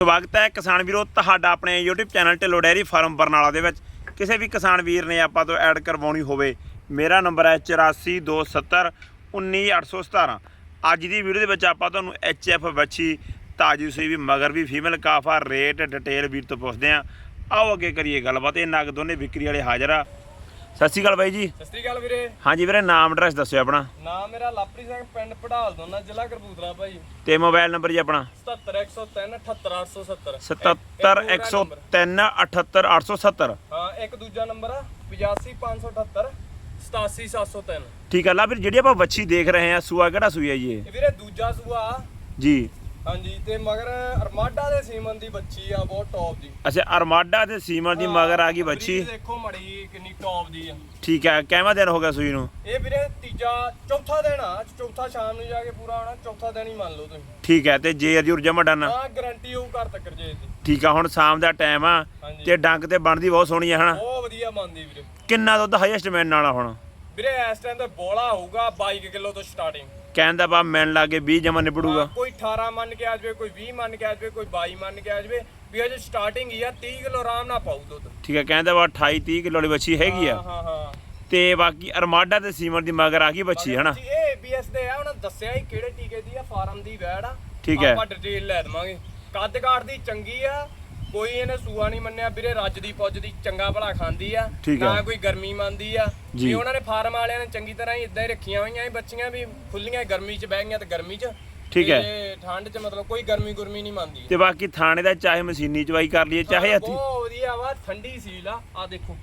ਸਵਾਗਤ ਹੈ ਕਿਸਾਨ ਵੀਰੋ ਤੁਹਾਡਾ ਆਪਣੇ YouTube channel Dhillon dairy farm Barnala ਦੇ ਵਿੱਚ। ਕਿਸੇ ਵੀ ਕਿਸਾਨ ਵੀਰ ਨੇ ਆਪਾਂ ਤੋਂ ਐਡ ਕਰਵਾਉਣੀ ਹੋਵੇ, ਮੇਰਾ ਨੰਬਰ ਹੈ 8427 19817 ਅੱਜ ਦੀ ਵੀਡੀਓ ਦੇ ਵਿੱਚ ਆਪਾਂ ਤੁਹਾਨੂੰ HF ਬੱਚੀ ਤਾਜੀ ਸੂਈ ਵੀ, ਮਗਰ ਵੀ ਫੀਮੇਲ ਕਾਫਾ, ਰੇਟ, ਡਿਟੇਲ ਵੀਰ ਤੋਂ ਪੁੱਛਦੇ ਆ ਆਓ ਅੱਗੇ ਕਰੀਏ ਗੱਲਬਾਤ। ਇਹ ਨਗ ਦੋਨੇ ਵਿਕਰੀ ਵਾਲੇ ਹਾਜ਼ਰ ਆ। ਸਤਿ ਸ਼੍ਰੀ ਅਕਾਲ ਬਾਈ ਜੀ। ਸਤਿ ਸ੍ਰੀ ਅਕਾਲ ਵੀਰੇ। ਹਾਂਜੀ ਵੀਰੇ ਨਾਮ ਐਡਰੈਸ ਦੱਸਿਓ ਆਪਣਾ। ਨਾਮ ਮੇਰਾ ਲਾਪਰੀ ਸਿੰਘ ਪਿੰਡ ਪੜਾਲ ਦੋਨਾ ਜ਼ਿਲ੍ਹਾ ਕਰਬੂਤਰਾ ਭਾਈ। ਤੇ ਮੋਬਾਈਲ ਨੰਬਰ ਜੀ ਆਪਣਾ? 77103 78870 77103 78870 ਹਾਂ ਇੱਕ ਦੂਜਾ ਨੰਬਰ ਆ 85578 87703 ਠੀਕ ਆ ਲਾ ਵੀਰ ਜਿਹੜੀ ਆਪਾਂ ਵੱਛੀ ਦੇਖ ਰਹੇ ਆ ਸੂਆ ਕਿਹੜਾ ਸੂਈ ਹੈ ਜੀ ਇਹ ਵੀਰੇ ਦੂਜਾ ਸੂਆ। ਜੀ। ਹਾਂਜੀ ਤੇ ਮਗਰ ਅਰਮਾਡਾ ਦੇ ਸੀਮਨ ਦੀ ਬੱਚੀ ਆ ਬਹੁਤ ਟੌਪ ਦੀ ਅੱਛਾ ਅਰਮਾਡਾ ਤੇ ਸੀਮਨ ਦੀ ਮਗਰ ਆ ਗਈ ਬਰੀਡ ਦੇਖੋ ਮੜੀ ਕਿੰਨੀ ਟੌਪ ਦੀ ਆ। ਠੀਕ ਹੈ ਕਿੰਨਾ ਦਿਨ ਹੋ ਗਿਆ ਸੂਈ ਨੂੰ? ਇਹ ਵੀਰੇ ਤੀਜਾ ਚੌਥਾ ਦਿਨ ਆ ਚੌਥਾ ਸ਼ਾਮ ਨੂੰ ਜਾ ਕੇ ਪੂਰਾ ਆਣਾ ਚੌਥਾ ਦਿਨ ਹੀ ਮੰਨ ਲਓ ਤੁਸੀਂ। ਠੀਕ ਹੈ ਤੇ ਜੇ ਅਰਜੂਰ ਜਮਾ ਡਨ ਹਾਂ ਗਾਰੰਟੀ ਹੋਊ ਘਰ ਤੱਕ ਜੇ ਦੀ ਠੀਕ ਆ ਹੁਣ ਸ਼ਾਮ ਦਾ ਟਾਈਮ ਆ ਹਾਂਜੀ। ਤੇ ਡੰਗ ਤੇ ਬਣਦੀ ਬਹੁਤ ਸੋਹਣੀ ਆ ਹਨਾ? ਬਹੁਤ ਵਧੀਆ ਮੰਨਦੀ ਵੀਰੇ। ਕਿੰਨਾ ਦੁੱਧ ਹਾਈਐਸਟ ਮੈਨ ਵਾਲਾ ਹੁਣ? ਵੀਰੇ ਇਸ ਟਾਈਮ ਤੇ ਬੋਲਾ ਹੋਊਗਾ 22 ਕਿਲੋ ਤੋਂ ਸਟਾਰਟਿੰਗ ਕਹਿੰਦਾ ਬਾ ਮੈਨ ਲਾ ਕੇ 20 ਜਮਾ ਨਿਬੜੂਗਾ। ਕੋਈ 18 ਮੰਨ ਕੇ ਆ ਜਾਵੇ ਕੋਈ 20 ਮੰਨ ਕੇ ਆ ਜਾਵੇ ਕੋਈ 22 ਮੰਨ ਕੇ ਆ ਜਾਵੇ ਵੀ ਅਜੇ ਸਟਾਰਟਿੰਗ ਹੀ ਆ 30 ਕਿਲੋ ਆਰਾਮ ਨਾਲ ਪਾਊ ਦੁੱਧ। ਠੀਕ ਹੈ ਕਹਿੰਦਾ ਬਾ 28 30 ਕਿਲੋ ਵਾਲੀ ਵੱਛੀ ਹੈਗੀ ਆ। ਹਾਂ ਹਾਂ ਹਾਂ। ਤੇ ਬਾਕੀ ਅਰਮਾਡਾ ਤੇ ਸੀਮਨ ਦੀ ਮਗਰ ਆ ਗਈ ਵੱਛੀ ਹਨਾ? ਇਹ ABS ਦੇ ਆ ਉਹਨਾਂ ਦੱਸਿਆ ਹੀ ਕਿਹੜੇ ਟੀਕੇ ਦੀ ਆ ਫਾਰਮ ਦੀ ਵੈੜ ਆ। ਠੀਕ ਹੈ। ਆਪਾਂ ਡਿਟੇਲ ਲੈ ਦਵਾਂਗੇ। ਕੱਦ ਕਾਠ ਦੀ ਚੰਗੀ ਆ ਕੋਈ ਇਹਨੇ ਸੂਆ ਨਹੀਂ ਮੰਨਿਆ ਵੀਰੇ ਰੱਜ ਦੀ ਪੁੱਜ ਦੀ ਚੰਗਾ ਭਲਾ ਖਾਂਦੀ ਆ ਠੀਕ। ਨਾ ਕੋਈ ਗਰਮੀ ਮੰਨਦੀ ਆ। ਜੀ। ਵੀ ਉਹਨਾਂ ਨੇ ਫਾਰਮ ਵਾਲਿਆਂ ਨੇ ਚੰਗੀ ਤਰ੍ਹਾਂ ਹੀ ਇਦਾਂ ਹੀ ਰੱਖੀਆਂ ਹੋਈਆਂ ਇਹ ਬੱਚੀਆਂ ਵੀ ਖੁੱਲੀਆਂ ਗਰਮੀ 'ਚ ਬਹਿ ਗਈਆਂ ਤੇ ਗਰਮੀ 'ਚ। ਠੀਕ ਹੈ। ਤੇ ਠੰਡ 'ਚ ਮਤਲਬ ਕੋਈ ਗਰਮੀ ਗੁਰਮੀ ਨਹੀਂ ਮੰਨਦੀ। ਤੇ ਬਾਕੀ ਥਾਣੇ ਦਾ ਚਾਹੇ ਮਸ਼ੀਨੀ ਚਵਾਈ ਕਰ ਲਈਏ ਚਾਹੇ ਹੱਥੀ। ਬਹੁਤ ਵਧੀਆ ਵਾ ਠੰਡੀ ਸੀਲ ਆ ਆ ਦੇਖੋ।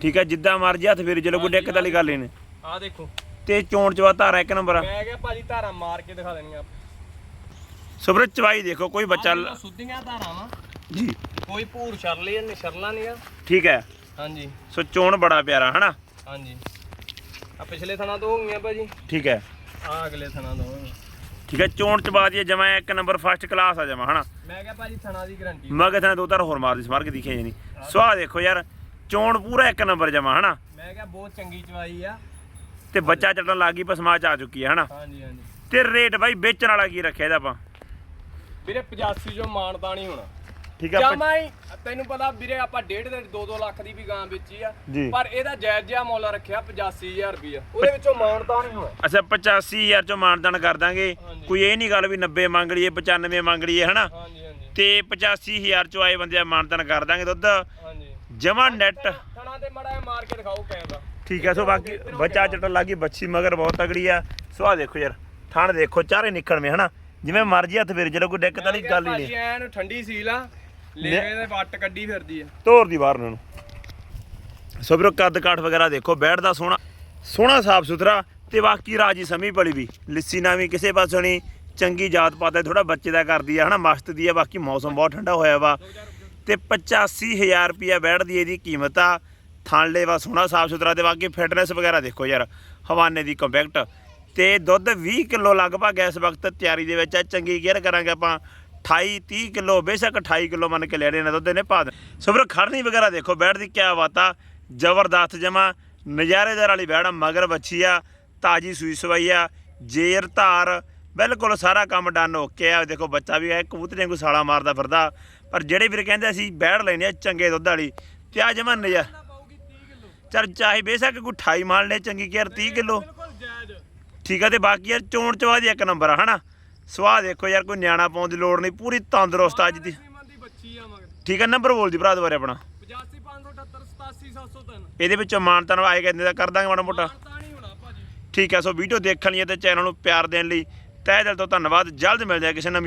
ਠੀਕ ਹੈ ਜਿੱਦਾਂ ਮਰਜ਼ੀ ਹੱਥ ਫੇਰ ਚਲੋ ਕੋਈ ਦਿੱਕਤ ਵਾਲੀ ਗੱਲ ਨਹੀਂ। ਆ ਦੇਖੋ। ਤੇ ਚੋਣ ਚਵਾ ਧਾਰਾ ਇੱਕ ਨੰਬਰ ਆ। ਮੈਂ ਕਿਹਾ ਭਾਜੀ ਧਾਰਾਂ ਮਾਰ ਕੇ ਦਿਖਾ ਦੇਣੀਆਂ ਸੁਬਰ ਚਵਾਈ ਦੇਖੋ ਕੋਈ ਬੱਚਾ ਲ- ਸੁੱਧੀਆਂ ਧਾਰਾਂ ਵਾ ਜੀ। ਕੋਈ ਭੂਰ ਛਰਲੀ ਨਹੀਂ ਛਰਲਾ ਨਹੀਂ ਆ। ਠੀਕ ਹੈ। ਹਾਂਜੀ। ਸੋ ਚੋਣ ਬੜਾ ਪਿਆਰਾ ਹਨਾ? ਹਾਂਜੀ। ਆ ਪਿਛਲੇ ਥਣਾ ਤੋਂ ਹੋ ਗਈਆਂ ਭਾਜੀ। ਠੀਕ ਹੈ। ਆ ਅਗਲੇ ਥਣਾ ਤੋਂ। ਠੀਕ ਹੈ ਚੋਣ ਚ ਇਹ ਜਮਾ ਇੱਕ ਨੰਬਰ ਫਸਟ ਕਲਾਸ ਆ ਜਮਾ ਹਨਾ? ਮੈਂ ਕਿਹਾ ਭਾਜੀ ਥਣਾ ਦੀ ਗਾਰੰਟੀ ਮਗਰ ਥਾਂ ਦੋ ਤਾਰ ਹੋਰ ਮਾਰਦੀ ਸਮਾਰ ਕੇ ਦਿਖਿਆ ਜਾਨੀ ਸਵਾਹ ਦੇਖੋ ਯਾਰ ਚੋਣ ਪੂਰਾ ਇੱਕ ਨੰਬਰ ਜਮਾ ਹਨਾ? ਮੈਂ ਕਿਹਾ ਬਹੁਤ ਚੰਗੀ ਚਵਾਈ ਆ। ਤੇ ਬੱਚਾ ਚੱਟਣ ਲੱਗੀ ਪਸਮਾ ਚ ਆ ਚੁੱਕੀ ਹੈ ਹਨਾ? ਹਾਂਜੀ ਹਾਂਜੀ। ਤੇ ਰੇਟ ਬਾਈ ਵੇਚਣ ਵਾਲਾ ਕੀ ਰੱਖਿਆ ਇਹਦਾ ਆਪਾਂ? ਵੀਰੇ 85 ਜੋ ਮਾਨਤਾ ਨਹੀਂ ਹੋਣਾ। ਠੀਕ ਹੈ ਜਮਾ ਹੀ ਤੈਨੂੰ ਪਤਾ ਵੀਰੇ ਆਪਾਂ ਡੇਢ ਦੇ 2-2 ਲੱਖ ਦੀ ਵੀ ਗਾਂ ਵੇਚੀ ਆ। ਜੀ। ਪਰ ਇਹਦਾ ਜਾਇਜ਼ ਜਿਹਾ ਮੁੱਲ ਰੱਖਿਆ 85000 ਰੁਪਇਆ ਉਹਦੇ ਵਿੱਚੋਂ ਮਾਨਤਾ ਨਹੀਂ ਹੋਣਾ ਅੱਛਾ 85000 ਚੋਂ ਮਾਨਦਾਨ ਕਰ ਦਾਂਗੇ। ਹਾਂਜੀ। ਕੋਈ ਇਹ ਨਹੀਂ ਗੱਲ ਵੀ 90 ਮੰਗ ਲਈਏ 95 ਮੰਗ ਲਈਏ ਹਨਾ? ਹਾਂਜੀ ਹਾਂਜੀ। ਤੇ 85000 ਚੋਂ ਆਏ ਬੰਦੇ ਆ ਮਾਨਦਾਨ ਕਰ ਦਾਂਗੇ ਦੁੱਧ। ਹਾਂਜੀ। ਜਮਾ ਨੈਟ ਥਣਾ ਤੇ ਮੜਾ ਮਾਰ ਕੇ ਦਿਖਾਓ ਪੈਂਦਾ ਠੀਕ ਹੈ ਸੋ ਬਾਕੀ ਬੱਚਾ ਚੱਟਣ ਲੱਗੀ ਬੱਚੀ ਮਗਰ ਬਹੁਤ ਤਗੜੀ ਆ। ਸੋ ਆ ਦੇਖੋ ਯਾਰ ਥਣ ਦੇਖੋ ਚਾਰੇ ਨਿਕਲਵੇਂ ਹਨਾ? ਜਿਵੇਂ ਮਰਜ਼ੀ ਹੱਥ ਫੇਰ ਜਦੋਂ ਕੋਈ ਦਿੱਕਤ ਵਾਲੀ ਗੱਲ ਹੀ ਨਹੀਂ। ਐਨ ਠੰਡੀ ਸੀਲ ਆ। ਲੇਵੇ ਦੇ ਵੱਟ ਕੱਢੀ ਫਿਰਦੀ ਆ। ਤੋਰ ਦੀ ਬਾਹਰ ਨੂੰ ਸੋ ਵੀਰੋ ਕੱਦ ਕਾਠ ਵਗੈਰਾ ਦੇਖੋ ਬੈਠਦਾ ਸੋਹਣਾ ਸੋਹਣਾ ਸਾਫ਼ ਸੁਥਰਾ ਤੇ ਬਾਕੀ ਰਾਜੀ ਸਮੀ ਪਲੀ ਵੀ। ਲਿੱਸੀ ਨਾ ਵੀ ਕਿਸੇ ਪਾਸੋਂ ਨਹੀਂ ਚੰਗੀ ਜਾਤ ਪਾਤ ਹੈ ਥੋੜਾ ਬੱਚੇ ਦਾ ਕਰਦੀ ਆ ਹਨਾ ਮਸਤ ਦੀ ਆ ਬਾਕੀ ਮੌਸਮ ਬਹੁਤ ਠੰਡਾ ਹੋਇਆ ਵਾ। ਤੇ 85000 ਰੁਪਿਆ ਬੈਠਦੀ ਇਹਦੀ ਕੀਮਤ ਆ। ਥਾਂਲੇ ਵਾ ਸੋਹਣਾ ਸਾਫ਼ ਸੁਥਰਾ ਤੇ ਬਾਕੀ ਫਿਟਨੈਸ ਵਗੈਰਾ ਦੇਖੋ ਯਾਰ ਹਵਾਨੇ ਦੀ ਕੰਪੈਕਟ। ਤੇ ਦੁੱਧ 20 ਕਿਲੋ ਲਗਭਗ ਇਸ ਵਕਤ ਤਿਆਰੀ ਦੇ ਵਿੱਚ ਆ ਚੰਗੀ ਕੇਅਰ ਕਰਾਂਗੇ ਆਪਾਂ। 28 30 ਕਿਲੋ ਬੇਸ਼ੱਕ 28 ਕਿਲੋ ਮੰਨ ਕੇ ਲੈ ਰਹੇ ਨੇ ਦੁੱਧ ਨੇ ਪਾ ਦੇ ਸੋ ਵੀਰੋ ਖੜਨੀ ਵਗੈਰਾ ਦੇਖੋ ਬੈਠ ਦੀ ਕਿਆ ਆ ਜ਼ਬਰਦਸਤ ਜਮਾ ਨਜ਼ਾਰੇਦਾਰ ਵਾਲੀ ਬੈੜ ਮਗਰ ਬੱਚੀ ਆ ਤਾਜੀ ਸੂਈ ਸਵਾਈ ਆ ਜੇਰ ਧਾਰ ਬਿਲਕੁਲ ਸਾਰਾ ਕੰਮ ਡਨ ਓਕੇ ਆ। ਦੇਖੋ ਬੱਚਾ ਵੀ ਹੈ ਕਬੂਤਰੇ ਨੂੰ ਸਾਲਾ ਮਾਰਦਾ ਫਿਰਦਾ ਪਰ ਜਿਹੜੇ ਵੀਰ ਕਹਿੰਦੇ ਅਸੀਂ ਬੈੜ ਲੈਨੇ ਆ ਚੰਗੇ ਦੁੱਧ ਵਾਲੀ ਤੇ ਆ ਜਮਾ ਨਜ਼ਾ ਪਾਉਗੀ 30 ਕਿਲੋ? ਚਲ ਚਾਹੇ ਬੇਸ਼ੱਕ ਕੋਈ 28 ਮਾਲ ਲੈ ਚੰਗੀ ਕੇਅਰ 30 ਕਿਲੋ। ਠੀਕ ਆ ਤੇ ਬਾਕੀ ਯਾਰ ਚੋਣ ਚਵਾ ਦੀ ਇੱਕ ਨੰਬਰ ਆ ਹਨਾ? ਸਵਾਹ ਦੇਖੋ ਯਾਰ ਕੋਈ ਨਿਆਣਾ ਪਾਉਣ ਦੀ ਲੋੜ ਨਹੀਂ ਪੂਰੀ ਤੰਦਰੁਸਤ ਅੱਜ ਦੀ। ਸੀਮਨ ਦੀ ਬੱਚੀ ਆ ਮਗਰ ਠੀਕ ਆ ਨੰਬਰ ਬੋਲ ਦੀ ਭਰਾ ਦੁਬਾਰੇ ਆਪਣਾ 85578 87703 ਇਹਦੇ ਵਿੱਚੋਂ ਮਾਨਤਨ ਆਏ ਕਹਿੰਦੇ ਦਾ ਕਰ ਦਾਂਗੇ ਮਾੜਾ ਮੋਟਾ। ਮਾਨਤਾ ਨਹੀਂ ਹੋਣਾ ਭਾਜੀ। ਠੀਕ ਹੈ ਸੋ ਵੀਡੀਓ ਦੇਖਣ ਲਈ ਤੇ ਚੈਨਲ ਨੂੰ ਪਿਆਰ ਦੇਣ ਲਈ ਤਹਿ ਦਿਲ ਤੋਂ ਧੰਨਵਾਦ। ਜਲਦ ਮਿਲਦੇ ਆ ਕਿਸੇ ਨਵੀਂ